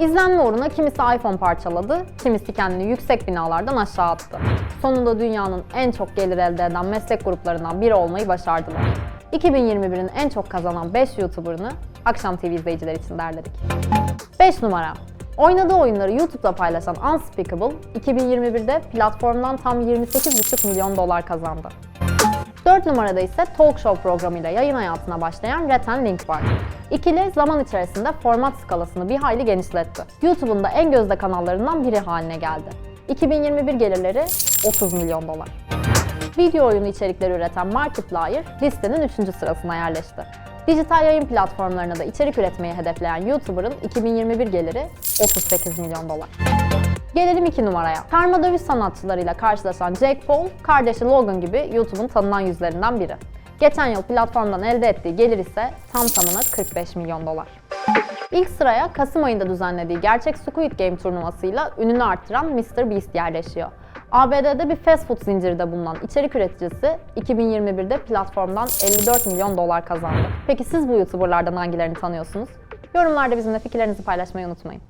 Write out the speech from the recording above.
İzlenme uğruna kimisi iPhone parçaladı, kimisi kendini yüksek binalardan aşağı attı. Sonunda dünyanın en çok gelir elde eden meslek gruplarından biri olmayı başardılar. 2021'in en çok kazanan 5 YouTuber'ını Akşam TV izleyiciler için derledik. 5 numara. Oynadığı oyunları YouTube'da paylaşan Unspeakable, 2021'de platformdan tam 28,5 milyon dolar kazandı. 4 numarada ise talk show programıyla yayın hayatına başlayan Reten Link var. İkili zaman içerisinde format skalasını bir hayli genişletti. YouTube'un da en gözde kanallarından biri haline geldi. 2021 gelirleri 30 milyon dolar. Video oyunu içerikleri üreten Markiplier listenin 3. sırasına yerleşti. Dijital yayın platformlarına da içerik üretmeyi hedefleyen YouTuber'ın 2021 geliri 38 milyon dolar. Gelelim 2 numaraya. Karma dövüş sanatçılarıyla karşılaşan Jake Paul, kardeşi Logan gibi YouTube'un tanınan yüzlerinden biri. Geçen yıl platformdan elde ettiği gelir ise tam tamına 45 milyon dolar. İlk sıraya Kasım ayında düzenlediği gerçek Squid Game turnuvasıyla ününü arttıran Mr. Beast yerleşiyor. ABD'de bir fast food zinciri de bulunan içerik üreticisi 2021'de platformdan 54 milyon dolar kazandı. Peki siz bu YouTuber'lardan hangilerini tanıyorsunuz? Yorumlarda bizimle fikirlerinizi paylaşmayı unutmayın.